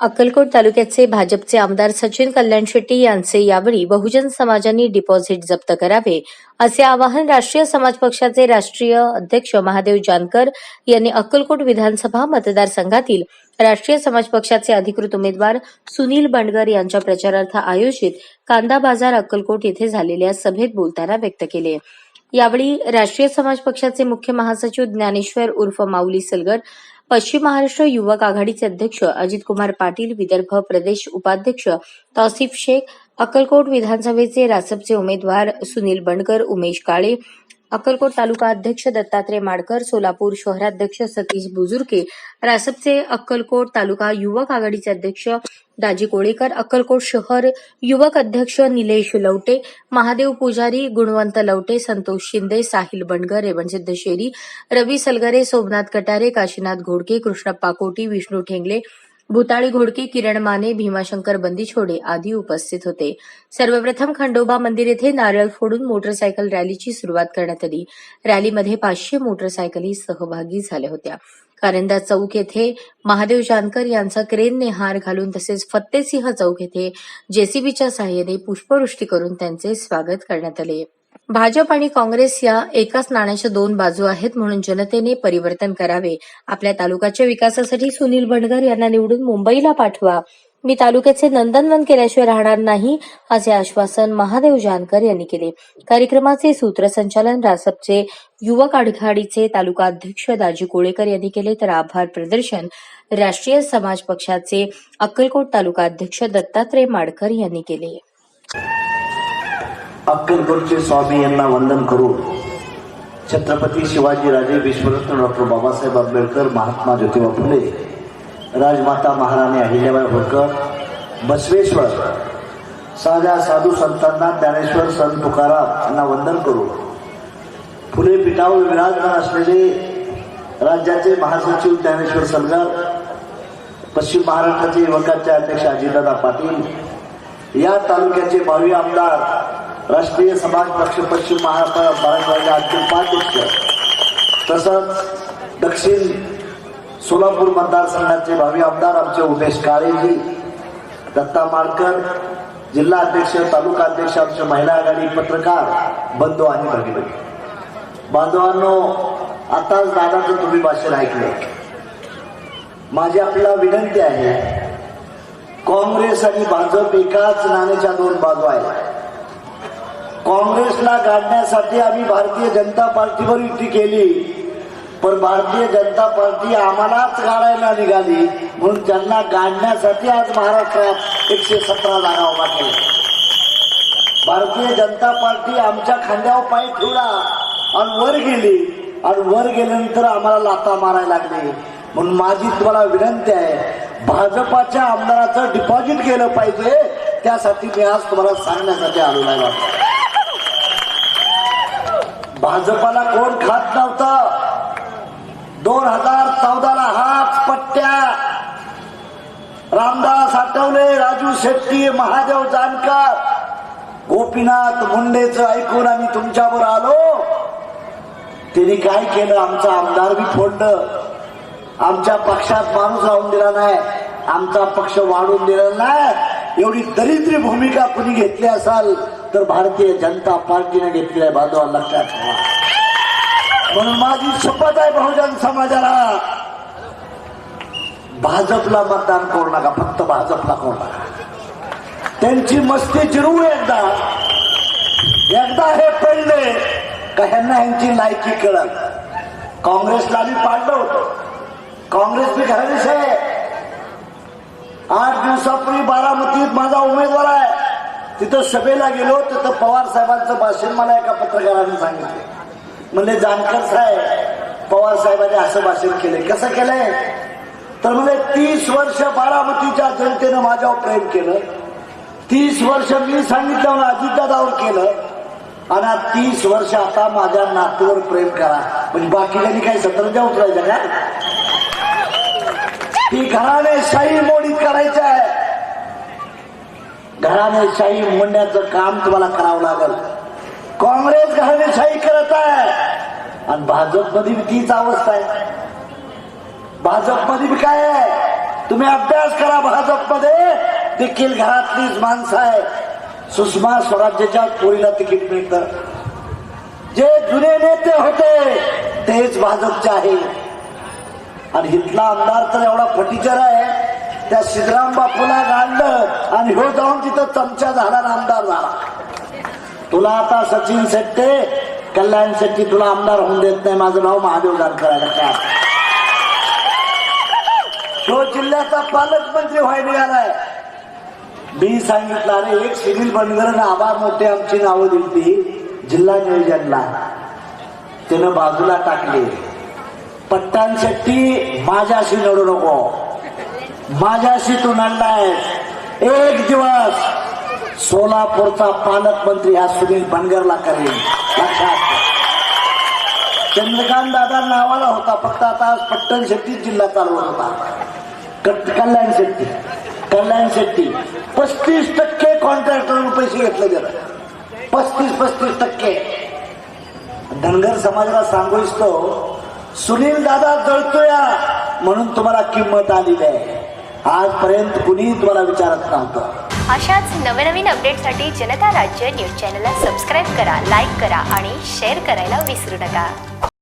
अक्कलकोट तालुक्याचे भाजपचे आमदार सचिन कल्याण शेट्टी यांचे यावेळी बहुजन समाजांनी डिपॉझिट जप्त करावे असे आवाहन राष्ट्रीय समाज पक्षाचे राष्ट्रीय अध्यक्ष महादेव जानकर यांनी अक्कलकोट विधानसभा मतदारसंघातील राष्ट्रीय समाज पक्षाचे अधिकृत उमेदवार सुनील बंडगर यांच्या प्रचारार्थ आयोजित कांदा बाजार अक्कलकोट येथे झालेल्या सभेत बोलताना व्यक्त केले. यावेळी राष्ट्रीय समाज पक्षाचे मुख्य महासचिव ज्ञानेश्वर उर्फ माऊली सलगर पश्चिम महाराष्ट्र युवक आघाडीचे अध्यक्ष अजित कुमार पाटील विदर्भ प्रदेश उपाध्यक्ष तौसिफ शेख अक्कलकोट विधानसभेचे रासपचे उमेदवार सुनील बंडकर उमेश काळे अक्कलकोट तालुका अध्यक्ष दत्तात्रय माडकर सोलापूर शहराध्यक्ष सतीश बुजुर्के रासपचे अक्कलकोट तालुका युवक आघाडीचे अध्यक्ष दाजी कोळेकर अक्कलकोट शहर युवक अध्यक्ष निलेश लवटे महादेव पुजारी गुणवंत लवटे संतोष शिंदे साहिल बनगर रेवणसिद्ध शेरी रवी सलगरे सोमनाथ कटारे काशीनाथ घोडके कृष्णप्पा कोटी विष्णू ठेंगले भूताळी घोडके किरण माने भीमाशंकर बंदिछोडे आदी उपस्थित होते. सर्वप्रथम खंडोबा मंदिर येथे नारळ फोडून मोटरसायकल रॅलीची सुरुवात करण्यात आली. रॅलीमध्ये पाचशे मोटरसायकली सहभागी झाल्या होत्या. कारंदा चौक येथे महादेव जानकर यांचा क्रेनने हार घालून तसेच फत्तेसिंह चौक येथे जेसीबीच्या सहाय्याने पुष्पवृष्टी करून त्यांचे स्वागत करण्यात आले. भाजप आणि काँग्रेस या एकाच नाण्याच्या दोन बाजू आहेत म्हणून जनतेने परिवर्तन करावे. आपल्या तालुक्याच्या विकासासाठी सुनील भंडगर यांना निवडून मुंबईला पाठवा. मी तालुक्याचे नंदनवन केल्याशिवाय राहणार नाही असे आश्वासन महादेव जानकर यांनी केले. कार्यक्रमाचे सूत्रसंचालन रासपचे युवक आघाडीचे तालुका अध्यक्ष दाजी कोळेकर यांनी केले. तर आभार प्रदर्शन राष्ट्रीय समाज पक्षाचे अक्कलकोट तालुका अध्यक्ष दत्तात्रय माडकर यांनी केले. अक्कलकोटचे स्वामी यांना वंदन करून छत्रपती शिवाजीराजे विश्वरत्न डॉक्टर बाबासाहेब आंबेडकर महात्मा ज्योतिबा फुले राजमाता महाराणी अहिल्याबाई होळकर बसवेश्वर साध्या साधू संतांना ज्ञानेश्वर संत तुकाराम यांना वंदन करून फुले पिठावर विराजमान असलेले राज्याचे महासचिव ज्ञानेश्वर सलगर पश्चिम महाराष्ट्राचे युवकांचे अध्यक्ष अजितदादा पाटील या तालुक्याचे भावी आमदार राष्ट्रीय समाज पक्ष पश्चिम महाराष्ट्र मराठवाड्याचे अंतिम उपाध्यक्ष तसंच दक्षिण सोलापूर मतदारसंघाचे भावी आमदार आमचे उमेश काळेजी दत्ता माडकर जिल्हा अध्यक्ष तालुका अध्यक्ष आमचे महिला आघाडी पत्रकार बंधू आणि भगिनी. बांधवांनो आताच दादाचं तुम्ही भाषण ऐकलं. माझी आपल्याला विनंती आहे काँग्रेस आणि भाजप एकाच नाण्याच्या दोन बाजू आहेत. काँग्रेसला गाडण्यासाठी आम्ही भारतीय जनता पार्टीवर युती केली. पण भारतीय जनता पार्टी आम्हालाच गाडायला निघाली. म्हणून त्यांना गाडण्यासाठी आज महाराष्ट्रात एकशे सतरा जागा उभा केल्या. भारतीय जनता पार्टी आमच्या खांद्यावर पाय ठेवला आणि वर गेली. आणि वर गेल्यानंतर आम्हाला लाता मारायला लागली. म्हणून माझी तुम्हाला विनंती आहे भाजपाच्या आमदाराचं डिपॉझिट केलं पाहिजे त्यासाठी मी आज तुम्हाला सांगण्यासाठी आलेलो आहे भाजपाला कोण खात नव्हतं? दोन हजार चौदाला हात पट्ट्या. रामदास आठवले राजू शेट्टी महादेव जानकर. गोपीनाथ मुंडेच ऐकून आम्ही तुमच्यावर आलो. त्यांनी काय केलं? आमचा आमदार बी फोडलं. आमच्या पक्षात माणूस राहून दिला नाही. आमचा पक्ष वाढून दिला नाही. एवढी दरिद्री भूमिका कुणी घेतली असाल तर भारतीय जनता पार्टीने घेतली आहे बांधवा लक्षात ठेवा. म्हणून माझी शपथ आहे बहुजन समाजाला भाजपला मतदान करू नका फक्त भाजपला करू नका. त्यांची मस्ती जिरवू एकदा. एकदा हे पडले का ह्यांना ह्यांची लायकी कळत काँग्रेसला आम्ही पाडलं होतं. काँग्रेस मी घरानेच आठ दिवसापूर्वी बारामतीत माझा उमेदवार आहे. तिथं सभेला गेलो तिथं पवार साहेबांचं भाषण मला एका पत्रकाराने सांगितलं. म्हणजे जानकर साहेब पवार साहेबांनी असं भाषण केलंय. कसं केलंय? तर म्हणजे तीस वर्ष बारामतीच्या जनतेनं माझ्यावर प्रेम केलं. तीस वर्ष मी सांगितलं म्हणून अजितदादावर केलं. आणि तीस वर्ष आता माझ्या नातूवर प्रेम करा. म्हणजे बाकीच्यांनी काही सतरंजा उतरायचं का? ती घराने शाही करायचं आहे. घराने शाही मोडण्याचं काम तुम्हाला करावं लागल. काँग्रेस घराणेशाही करत आहे. आणि भाजपमध्ये तीच अवस्था आहे. भाजपमध्ये बी काय आहे? तुम्ही अभ्यास करा भाजपमध्ये. देखील घरातलीच माणसं आहे सुषमा स्वराज्याच्या पोरीला तिकीट मिळतं. जे जुने नेते होते तेच भाजपचे आहे. आणि इथला आमदार तर एवढा फटीचर आहे. त्या सिद्धराम बापूला गाडलं आणि हो जाऊन तिथं चमचा झाला आमदार झाला तुला आता सचिन शेट्टे कल्याण शेट्टी तुला आमदार होऊन देत नाही. माझं नाव महादेव करायला काय तो जिल्ह्याचा पालकमंत्री व्हाय निघालाय मी सांगितलं अरे एक सिव्हिल बनगर आभार मोठे आमची नावं दिली जिल्हा नियोजनला. त्यानं बाजूला टाकले. पट्टान शेट्टी माझ्याशी लढू नको. माझ्याशी तू लढलायस एक दिवस सोलापूरचा पालकमंत्री हा सुनील बनगरला करेल लक्षात चंद्रकांत दादा नावाला होता फक्त आता आज पट्टण शेट्टी जिल्हा चालवत होता. कल्याण शेट्टी. कल्याण शेट्टी. पस्तीस टक्के कॉन्ट्रॅक्टरवर पैसे घेतले गेले पस्तीस पस्तीस टक्के. धनगर समाजाला सांगू इच्छितो सुनील दादा जळतोया म्हणून तुम्हाला किंमत आलेली आहे. आजपर्यंत कुणी तुम्हाला विचारत नव्हतं. अशाच नवनवीन अपडेटसाठी जनता राज्य न्यूज चॅनलला सबस्क्राईब करा लाईक करा आणि शेअर करायला विसरू नका.